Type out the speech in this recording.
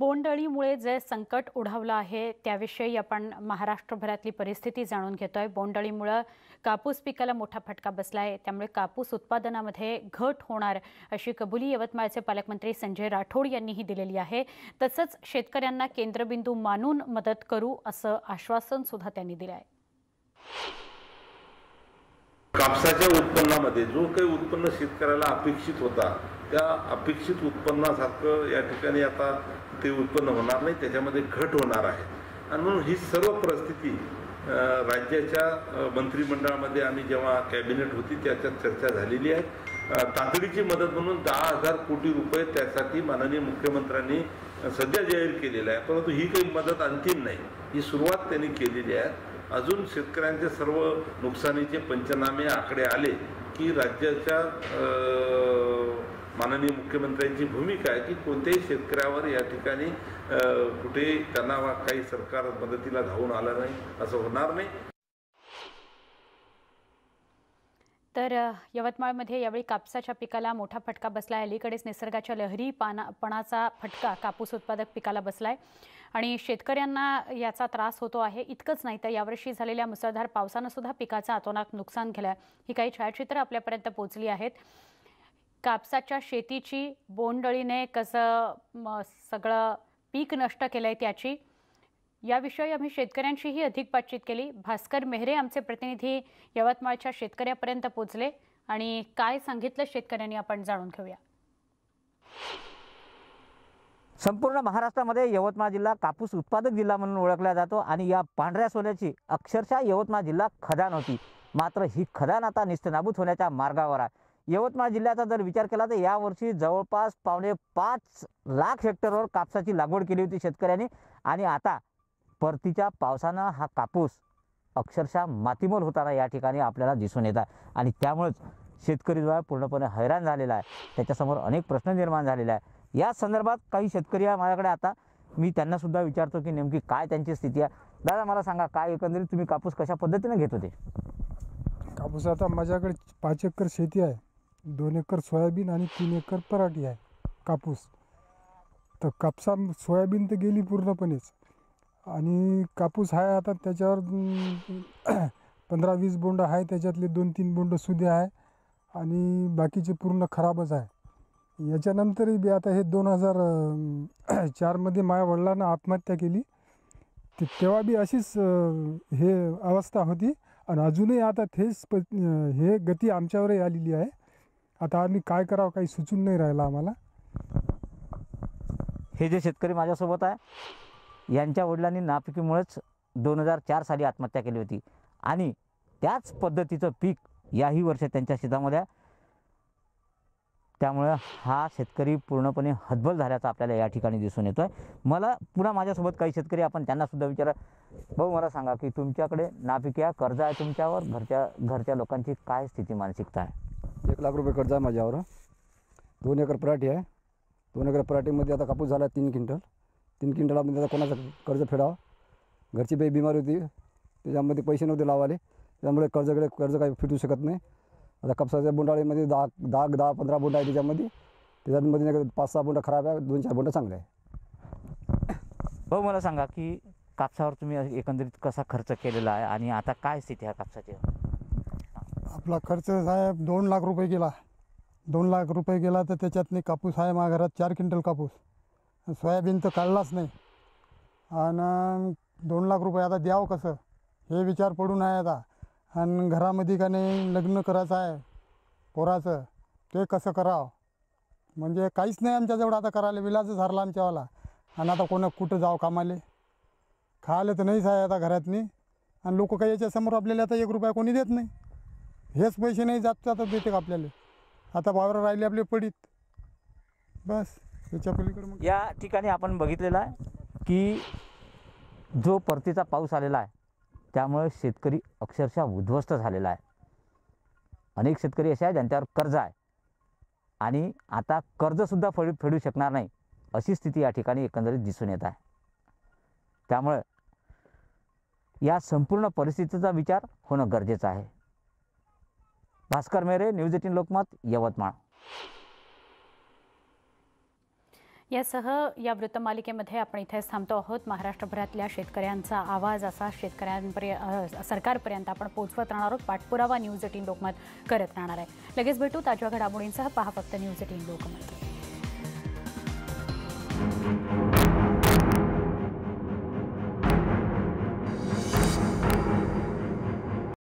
बोंडअळीमुळे जे संकट ओढावलं आहे त्याविषयी आपण महाराष्ट्रभरातली परिस्थिती जाणून घेतोय. बोंडअळीमुळं कापूस पिकाला मोठा फटका बसला आहे त्यामुळे कापूस उत्पादनामध्ये घट होणार अशी कबुली यवतमाळचे पालकमंत्री संजय राठोड यांनीही दिलेली आहे. तसंच शेतकऱ्यांना केंद्रबिंदू मानून मदत करू असं आश्वासन सुद्धा त्यांनी दिलं आहे कापसाच्या उत्पन्नामध्ये जो काही उत्पन्न शेतकऱ्याला अपेक्षित होता त्या अपेक्षित उत्पन्नासारखं या ठिकाणी आता ते उत्पन्न होणार नाही त्याच्यामध्ये घट होणार आहे. आणि म्हणून ही सर्व परिस्थिती राज्याच्या मंत्रिमंडळामध्ये आम्ही जेव्हा कॅबिनेट होती त्याच्यात चर्चा झालेली आहे. तातडीची मदत म्हणून दहा हजार कोटी रुपये त्यासाठी माननीय मुख्यमंत्र्यांनी सध्या जाहीर केलेलं आहे. परंतु ही काही मदत अंतिम नाही. ही सुरुवात त्यांनी केलेली आहे. अजून शेतकऱ्यांचे सर्व नुकसानीचे पंचनामे आकडे आले की राज्याच्या अं, माननीय मुख्यमंत्र्यांची भूमिका आहे की कोणत्याही शेतकऱ्यावर या ठिकाणी कुठे त्यांना काही सरकार मदतीला धावून आलं नाही असं होणार नाही. तर यवतमाळमध्ये यावेळी कापसाच्या पिकाला मोठा फटका बसला अलीकडेच निसर्गाच्या लहरी पाना पणाचा फटका कापूस उत्पादक पिकाला बसलाय. आणि शेतकऱ्यांना याचा त्रास होतो आहे इतकंच नाही तर यावर्षी झालेल्या मुसळधार पावसानं सुद्धा पिकाचं अतोनात नुकसान केलं ही काही छायाचित्र आपल्यापर्यंत पोहोचली आहेत. कापसाच्या शेतीची बोंडअळीने कसं सगळं पीक नष्ट केलं आहे त्याची याविषयी आम्ही शेतकऱ्यांशीही अधिक बातचीत केली. भास्कर मेहरे आमचे प्रतिनिधी यवतमाळच्या शेतकऱ्यापर्यंत पोहोचले आणि काय सांगितलं शेतकऱ्यांनी आपण जाणून घेऊया. संपूर्ण महाराष्ट्रामध्ये यवतमाळ जिल्हा कापूस उत्पादक जिल्हा म्हणून ओळखला जातो आणि या पांढऱ्या सोन्याची अक्षरशः यवतमाळ जिल्हा खदान होती. मात्र ही खदान आता निस्तनाबूत होण्याच्या मार्गावर आहे. यवतमाळ जिल्ह्याचा जर विचार केला तर यावर्षी जवळपास पावणे पाच लाख हेक्टरवर कापसाची लागवड केली होती शेतकऱ्यांनी आणि आता परतीच्या पावसानं हा कापूस अक्षरशः मातीमोल होताना या ठिकाणी आपल्याला दिसून येतात आणि त्यामुळेच शेतकरी जो आहे पूर्णपणे हैराण झालेला आहे. त्याच्यासमोर अनेक प्रश्न निर्माण झालेले आहे या संदर्भात काही शेतकरी आहे माझ्याकडे आता. मी त्यांनासुद्धा विचारतो की नेमकी काय त्यांची स्थिती आहे. दादा मला सांगा काय एकंदरीत तुम्ही कापूस कशा पद्धतीने घेत होते? कापूस आता माझ्याकडे पाच एकर शेती आहे. दोन एकर सोयाबीन आणि तीन एकर पराठी आहे कापूस. तर कापसा सोयाबीन तर गेली पूर्णपणेच. आणि कापूस आहे आता त्याच्यावर पंधरा वीस बोंड आहे त्याच्यातले दोन तीन बोंड सुद्धा आहे. आणि बाकीचे पूर्ण खराबच आहे. याच्यानंतरही बी आता हे दोन हजार चारमध्ये माझ्या वडिलांना आत्महत्या केली. ते तेव्हा बी अशीच हे अवस्था होती. आणि अजूनही आता तेच प हे गती आमच्यावरही आलेली आहे. आता आम्ही काय करावं काही सुचून नाही राहिलं आम्हाला. हे जे शेतकरी माझ्यासोबत आहे यांच्या वडिलांनी नापिकीमुळेच दोन हजार चार साली आत्महत्या केली होती. आणि त्याच पद्धतीचं पीक याही वर्षात त्यांच्या शेतामध्ये आहे. त्यामुळे हा शेतकरी पूर्णपणे हतबल झाल्याचा आपल्याला या ठिकाणी दिसून येतो आहे मला पुन्हा माझ्यासोबत काही शेतकरी आपण त्यांनासुद्धा विचारा. भाऊ मला सांगा की तुमच्याकडे नापिकी आहे कर्ज आहे तुमच्यावर? घरच्या घरच्या लोकांची काय स्थिती मानसिकता आहे? एक लाख रुपये कर्ज आहे माझ्यावर. दोन एकर पराठी आहे. दोन एकर पराठीमध्ये आता कापूस झाला तीन क्विंटल. तीन क्विंटलामध्ये आता कोणाचं कर्ज फेडावं? घरची बाई बिमारी होती त्याच्यामध्ये पैसे नव्हते लावाले त्यामुळे कर्जकडे कर्ज काही फिटू शकत नाही. आता कापसाच्या बोंडाळीमध्ये दहा दहा दहा पंधरा बोंड आहे त्याच्यामध्ये. त्याच्यामध्ये नाही का पाच सहा बोंड खराब आहे दोन चार बोंड चांगले आहे. भाऊ मला सांगा की कापसावर तुम्ही एकंदरीत कसा खर्च केलेला आहे आणि आता काय स्थिती आहे कापसाची? आपला खर्च साहेब दोन लाख रुपये गेला. दोन लाख रुपये गेला तर त्याच्यातनी कापूस आहे माझ्या घरात चार क्विंटल कापूस. सोयाबीन तर काढलाच नाही. आणि दोन लाख रुपये आता द्यावं कसं? हे विचार पडून आहे आता. आणि घरामध्ये का नाही लग्न करायचं आहे पोराचं ते कसं करावं? म्हणजे काहीच नाही आमच्याजवळ आता करायला विलाच हरला आमच्यावाला. आणि आता कोणा कुठं जावं कामाले? खायला तर नाहीच आहे आता घरातनी. आणि लोक काही याच्यासमोर आपल्याला आता एक रुपया कोणी देत नाही. हेच पैसे नाही जात आता देते का आपल्याला? आता वावरं राहिले आपले पडीत. बस त्याच्या पलीकडे मग. या ठिकाणी आपण बघितलेलं आहे की जो परतीचा पाऊस आलेला आहे त्यामुळे शेतकरी अक्षरशः उद्ध्वस्त झालेला आहे. अनेक शेतकरी असे आहेत ज्यांच्यावर कर्ज आहे. आणि आता कर्जसुद्धा फेडू फेडू शकणार नाही अशी स्थिती या ठिकाणी एकंदरीत दिसून येत आहे. त्यामुळे या संपूर्ण परिस्थितीचा विचार होणं गरजेचं आहे. भास्कर मेरे न्यूज एटीन लोकमत यवतमाळ. यासह या वृत्तमालिकेमध्ये आपण इथेच थांबतो आहोत. महाराष्ट्रभरातल्या शेतकऱ्यांचा आवाज असा शेतकऱ्यांपर्यंत सरकारपर्यंत आपण पोहोचवत राहणार आहोत. पाठपुरावा न्यूज एटीन लोकमत करत राहणार आहे. लगेच भेटू ताज्या घडामोडींसह. पहा फक्त न्यूज एटीन लोकमत.